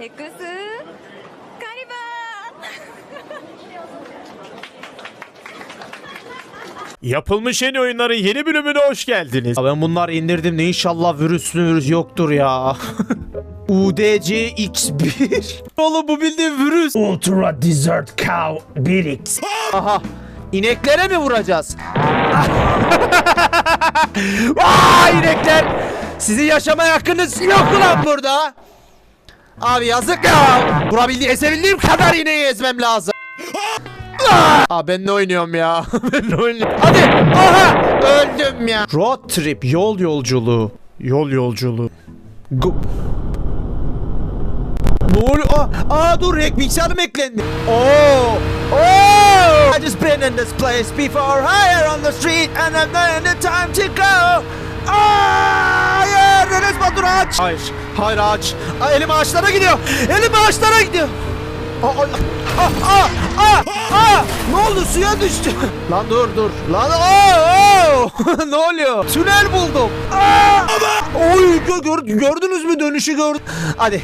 X カリバYapılmış yeni oyunların yeni bölümüne hoş geldiniz. Ben bunları indirdim de inşallah virüslü virüs yoktur ya. UDC X1. Oğlum bu bildiğin virüs. Ultra Desert Cow 1X. Aha. İneklere mi vuracağız? Aa inekler. Sizin yaşamaya hakkınız yok lan burada. Abi yazık ya. Vurabildiğim, ezebildiğim kadar ineği ezmem lazım. Aa ben ne oynuyorum ya? ben ne oynuyorum? Hadi! Aha! Öldüm ya. Road trip, yol yolculuğu. Yol yolculuğu. Go ne oluyor? Aa, dur hack bilgisayarım eklendi. Oo! Oo! I just been in this place before higher on the street and I'm not in the time to go. Aa! Hayır! Enes Batur aç! Hayır. Hayır aç. Aa, elim ağaçlara gidiyor. Elim ağaçlara gidiyor. Aa, aa, aa, aa, aa, ne oldu suya düştü. Lan dur dur. Lan aa, ne oluyor? Tünel buldum. Aa, oy gö- gör, gördünüz mü dönüşü gördüm. Hadi.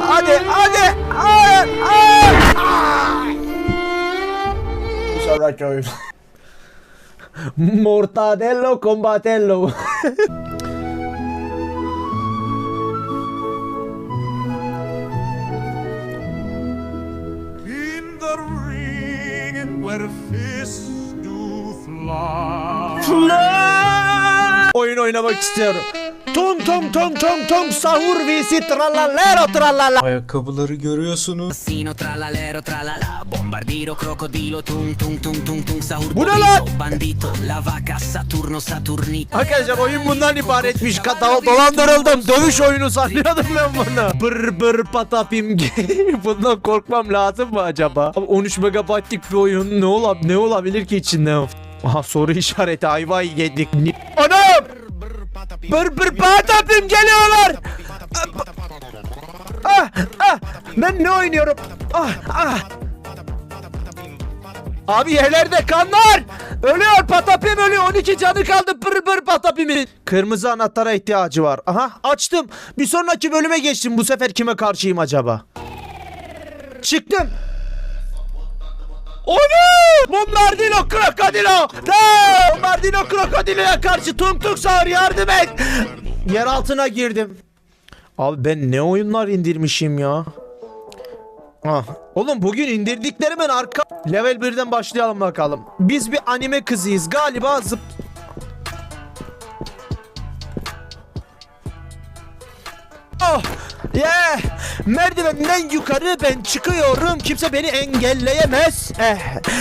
Hadi hadi. Aa, aa. Bir sonraki oyun. Mortadello combatello. Oyun oynamak istiyorum. Tung tung tung tung tung sahur visi trallallero trallalla. Ayakkabıları görüyorsunuz. Sino trallallero trallala Bombardiro crocodilo tung tung tung tung tung Sahur Bu ne lan? Bandito La vaca Saturno Saturnito Arkadaşlar oyun bundan ibaretmiş. Ka- dolandırıldım. Dövüş oyunu sanıyordum ben bunu. Bır bır patapim. Bundan korkmam lazım mı acaba? Abi 13 megabaytlık bir oyun ne olab ne olabilir ki içinde? Aha soru işareti ayva yedik. Anam! Bır bır patapim geliyorlar. Ah, ah, ben ne oynuyorum? Ah, ah. Abi yerlerde kanlar. Ölüyor patapim ölüyor. 12 canı kaldı pır pır patapimin. Kırmızı anahtara ihtiyacı var. Aha açtım. Bir sonraki bölüme geçtim. Bu sefer kime karşıyım acaba? Çıktım. Onu! Bombardino krokodilo! No! Bombardino krokodiloya karşı tung tung sağır yardım et! Yer altına girdim. Abi ben ne oyunlar indirmişim ya. Ah. Oğlum bugün indirdiklerimin arka... Level 1'den başlayalım bakalım. Biz bir anime kızıyız. Galiba zıp... Oh! Yeah! Merdivenden yukarı ben çıkıyorum. Kimse beni engelleyemez. Eh,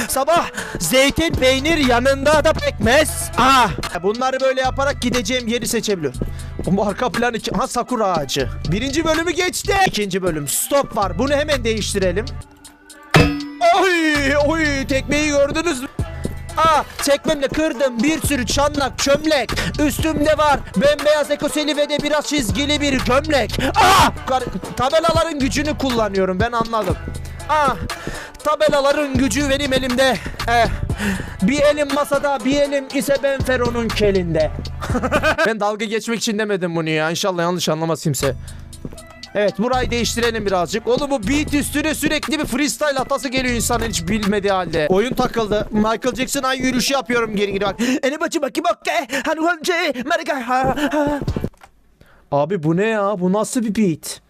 sabah zeytin peynir yanında da pekmez. Ah! Bunları böyle yaparak gideceğim yeri seçebiliyoruz. Bu arka plan iki... Ha sakura ağacı. Birinci bölümü geçti. İkinci bölüm. Stop var. Bunu hemen değiştirelim. Oy! Oy! Tekmeyi gördünüz mü? Aa tekmemle kırdım bir sürü çanlak çömlek. Üstümde var bembeyaz ekoseli ve de biraz çizgili bir gömlek. Aa tabelaların gücünü kullanıyorum ben anladım. Ah tabelaların gücü benim elimde. Eh, Bir elim masada bir elim ise ben Fero'nun kelinde. Ben dalga geçmek için demedim bunu ya. İnşallah yanlış anlamaz kimse Evet burayı değiştirelim birazcık. Oğlum bu beat üstüne sürekli bir freestyle hatası geliyor insanın hiç bilmediği halde. Oyun takıldı. Michael Jackson ay yürüyüşü yapıyorum geri geri bak. Eni bacı bakı bak Hani önce merga. Abi bu ne ya? Bu nasıl bir beat?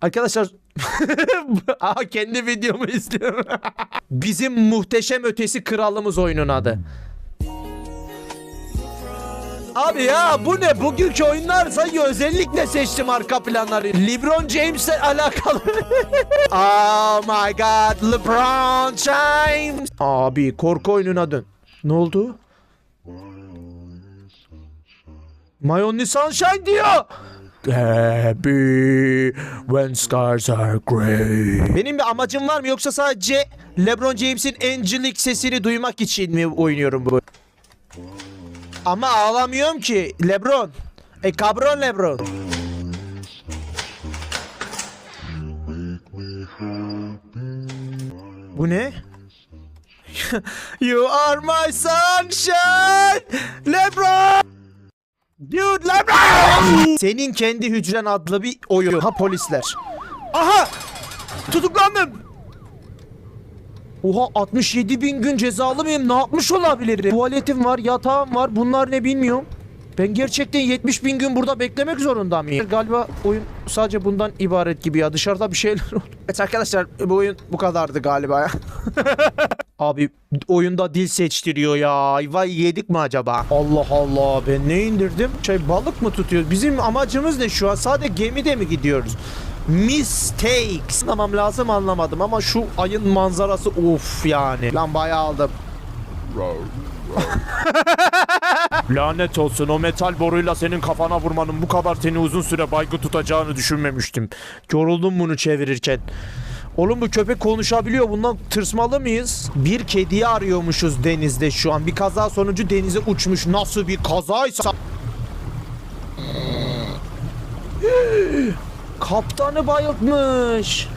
Arkadaşlar Aa kendi videomu izliyorum. Bizim muhteşem ötesi kralımız oyunun adı. Abi ya bu ne? Bugünkü oyunlar sanki özellikle seçtim arka planları. LeBron James'le alakalı. oh my god, LeBron James. Abi korku oyununa dön. Ne oldu? My only sunshine diyor. Happy when skies are gray. Benim bir amacım var mı yoksa sadece LeBron James'in Angelic sesini duymak için mi oynuyorum bu? Ama ağlamıyorum ki Lebron. E kabron Lebron. Bu ne? you are my sunshine Lebron. Dude Lebron. Senin kendi hücren adlı bir oyun. Ha polisler. Aha! Tutuklandım. Oha 67 bin gün cezalı mıyım? Ne yapmış olabilirim? Tuvaletim var, yatağım var. Bunlar ne bilmiyorum. Ben gerçekten 70 bin gün burada beklemek zorunda mıyım? Galiba oyun sadece bundan ibaret gibi ya. Dışarıda bir şeyler olur. Evet arkadaşlar bu oyun bu kadardı galiba ya. Abi oyunda dil seçtiriyor ya. Vay yedik mi acaba? Allah Allah ben ne indirdim? Şey balık mı tutuyoruz? Bizim amacımız ne şu an? Sadece gemide mi gidiyoruz? Mistakes. Anlamam lazım anlamadım ama şu ayın manzarası of yani. Lan bayağı aldım. Lanet olsun o metal boruyla senin kafana vurmanın bu kadar seni uzun süre baygın tutacağını düşünmemiştim. Yoruldum bunu çevirirken. Oğlum bu köpek konuşabiliyor. Bundan tırsmalı mıyız? Bir kediyi arıyormuşuz denizde şu an. Bir kaza sonucu denize uçmuş. Nasıl bir kazaysa... Kaptanı bayıltmış.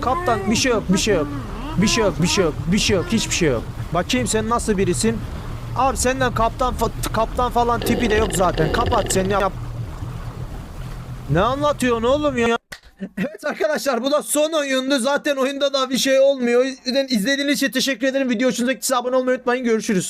Kaptan bir şey yok, bir şey yok. Bir şey yok, bir şey yok, bir şey yok, hiçbir şey yok. Bakayım sen nasıl birisin? Abi senden kaptan fa- kaptan falan tipi de yok zaten. Kapat sen yap. Ne anlatıyorsun oğlum ya? Evet arkadaşlar bu da son oyundu. Zaten oyunda da bir şey olmuyor. O yüzden izlediğiniz için teşekkür ederim. Video hoşunuza gittiyse abone olmayı unutmayın. Görüşürüz.